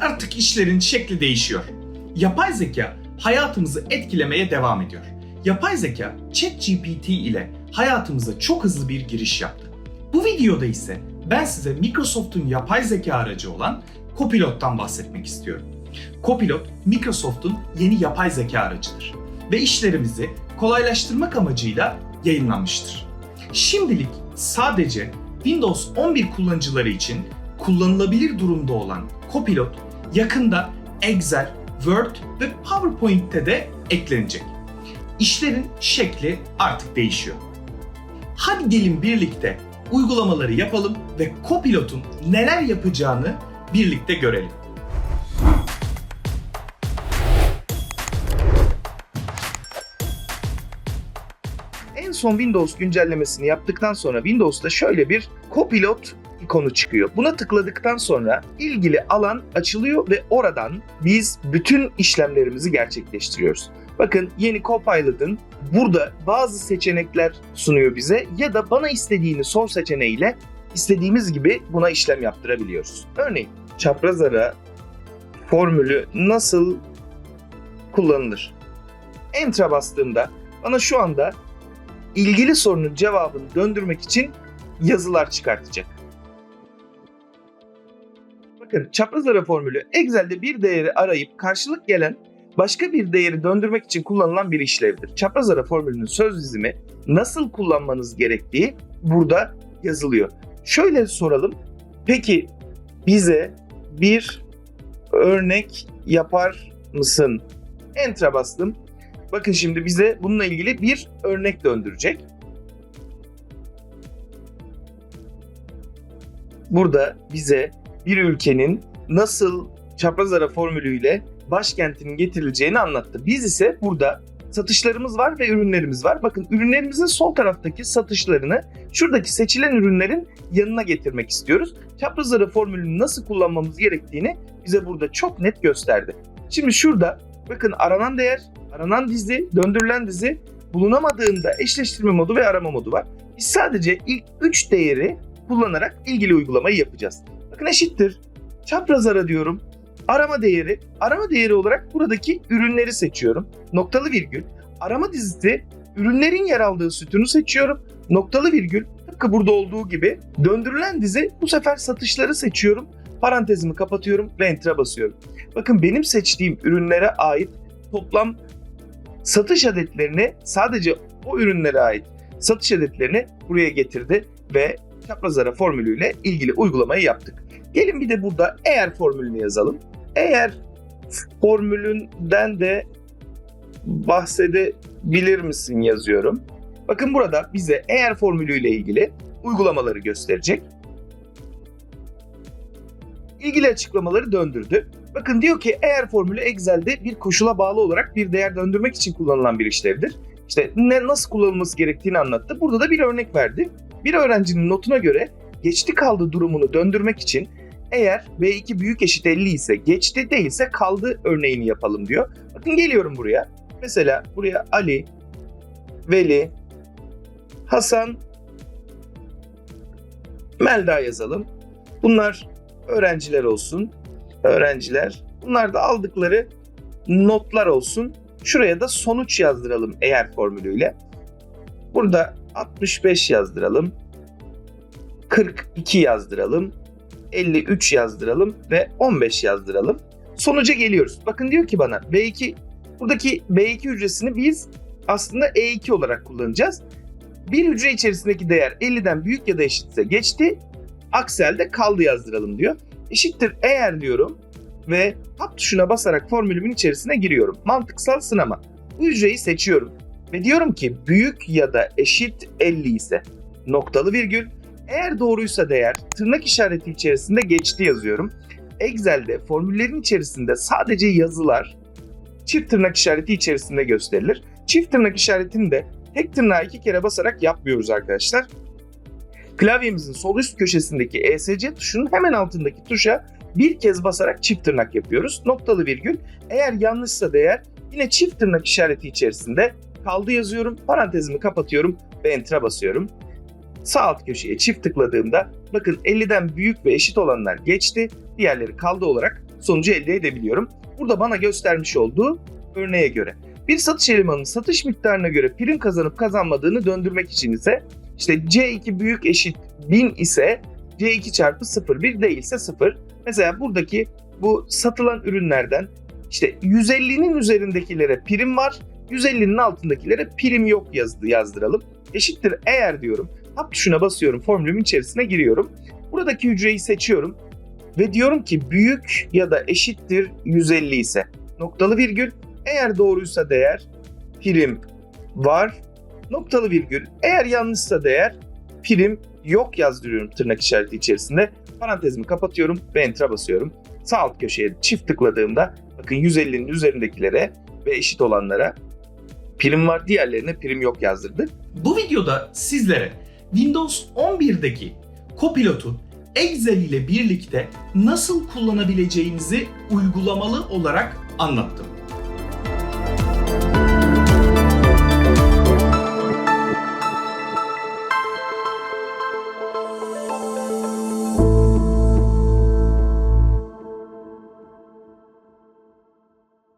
artık işlerin şekli değişiyor. Yapay zeka hayatımızı etkilemeye devam ediyor. Yapay zeka ChatGPT ile hayatımıza çok hızlı bir giriş yaptı. Bu videoda ise ben size Microsoft'un yapay zeka aracı olan Copilot'tan bahsetmek istiyorum. Copilot, Microsoft'un yeni yapay zeka aracıdır ve işlerimizi kolaylaştırmak amacıyla yayınlanmıştır. Şimdilik sadece Windows 11 kullanıcıları için kullanılabilir durumda olan Copilot yakında Excel, Word ve PowerPoint'te de eklenecek. İşlerin şekli artık değişiyor. Hadi gelin birlikte uygulamaları yapalım ve Copilot'un neler yapacağını birlikte görelim. En son Windows güncellemesini yaptıktan sonra Windows'ta şöyle bir Copilot ikonu çıkıyor. Buna tıkladıktan sonra ilgili alan açılıyor ve oradan biz bütün işlemlerimizi gerçekleştiriyoruz. Bakın yeni Copilot'ın burada bazı seçenekler sunuyor bize ya da bana istediğini sor seçeneğiyle istediğimiz gibi buna işlem yaptırabiliyoruz. Örneğin çapraz ara formülü nasıl kullanılır? Enter'a bastığımda bana şu anda ilgili sorunun cevabını döndürmek için yazılar çıkartacak. Bakın çapraz ara formülü Excel'de bir değeri arayıp karşılık gelen başka bir değeri döndürmek için kullanılan bir işlevdir. Çapraz ara formülünün söz dizimi nasıl kullanmanız gerektiği burada yazılıyor. Şöyle soralım. Peki bize bir örnek yapar mısın? Enter'a bastım. Bakın şimdi bize bununla ilgili bir örnek döndürecek. Burada bize bir ülkenin nasıl çapraz ara formülüyle başkentinin getirileceğini anlattı. Biz ise burada satışlarımız var ve ürünlerimiz var. Bakın ürünlerimizin sol taraftaki satışlarını şuradaki seçilen ürünlerin yanına getirmek istiyoruz. Çapraz ara formülünü nasıl kullanmamız gerektiğini bize burada çok net gösterdi. Şimdi şurada bakın aranan değer, aranan dizi, döndürülen dizi bulunamadığında eşleştirme modu ve arama modu var. Biz sadece ilk 3 değeri kullanarak ilgili uygulamayı yapacağız. Bakın eşittir. Çapraz ara diyorum. Arama değeri. Arama değeri olarak buradaki ürünleri seçiyorum. Noktalı virgül. Arama dizisi ürünlerin yer aldığı sütunu seçiyorum. Noktalı virgül. Tıpkı burada olduğu gibi döndürülen dizi bu sefer satışları seçiyorum. Parantezimi kapatıyorum ve enter'a basıyorum. Bakın benim seçtiğim ürünlere ait toplam satış adetlerini sadece o ürünlere ait satış adetlerini buraya getirdi ve çapraz ara formülüyle ilgili uygulamayı yaptık. Gelin bir de burada eğer formülünü yazalım. Eğer formülünden de bahsedebilir misin yazıyorum. Bakın burada bize eğer formülüyle ilgili uygulamaları gösterecek. İlgili açıklamaları döndürdü. Bakın diyor ki eğer formülü Excel'de bir koşula bağlı olarak bir değer döndürmek için kullanılan bir işlevdir. İşte ne nasıl kullanılması gerektiğini anlattı. Burada da bir örnek verdi. Bir öğrencinin notuna göre geçti kaldı durumunu döndürmek için eğer B2 büyük eşit 50 ise geçti değilse kaldı örneğini yapalım diyor. Bakın geliyorum buraya. Mesela buraya Ali, Veli, Hasan, Melda yazalım. Bunlar öğrenciler olsun. Öğrenciler. Bunlar da aldıkları notlar olsun. Şuraya da sonuç yazdıralım eğer formülüyle. Burada 65 yazdıralım. 42 yazdıralım. 53 yazdıralım ve 15 yazdıralım. Sonuca geliyoruz. Bakın diyor ki bana B2 buradaki B2 hücresini biz aslında E2 olarak kullanacağız. Bir hücre içerisindeki değer 50'den büyük ya da eşitse geçti. Akselde kaldı yazdıralım diyor. Eşittir eğer diyorum ve tab tuşuna basarak formülümün içerisine giriyorum. Mantıksal sınama. Bu hücreyi seçiyorum ve diyorum ki büyük ya da eşit 50 ise noktalı virgül eğer doğruysa değer tırnak işareti içerisinde geçti yazıyorum. Excel'de formüllerin içerisinde sadece yazılar çift tırnak işareti içerisinde gösterilir. Çift tırnak işaretini de tek tırnağı iki kere basarak yapmıyoruz arkadaşlar. Klavyemizin sol üst köşesindeki ESC tuşunun hemen altındaki tuşa bir kez basarak çift tırnak yapıyoruz. Noktalı virgül. Eğer yanlışsa değer yine çift tırnak işareti içerisinde kaldı yazıyorum. Parantezimi kapatıyorum ve enter'a basıyorum. Sağ alt köşeye çift tıkladığımda bakın 50'den büyük ve eşit olanlar geçti. diğerleri kaldı olarak sonucu elde edebiliyorum. Burada bana göstermiş olduğu örneğe göre. Bir satış elemanının satış miktarına göre prim kazanıp kazanmadığını döndürmek için ise işte C2 büyük eşit 1000 ise C2 çarpı 0 bir değilse 0. Mesela buradaki bu satılan ürünlerden işte 150'nin üzerindekilere prim var, 150'nin altındakilere prim yok yazdı, yazdıralım. Eşittir eğer diyorum. Tab tuşuna basıyorum, formülümün içerisine giriyorum. Buradaki hücreyi seçiyorum ve diyorum ki büyük ya da eşittir 150 ise noktalı virgül eğer doğruysa değer prim var noktalı virgül eğer yanlışsa değer prim yok yazdırıyorum tırnak işareti içerisinde. Parantezimi kapatıyorum ve enter'a basıyorum. Sağ alt köşeye çift tıkladığımda bakın 150'nin üzerindekilere ve eşit olanlara prim var diğerlerine prim yok yazdırdı. Bu videoda sizlere Windows 11'deki Copilot'u Excel ile birlikte nasıl kullanabileceğinizi uygulamalı olarak anlattım.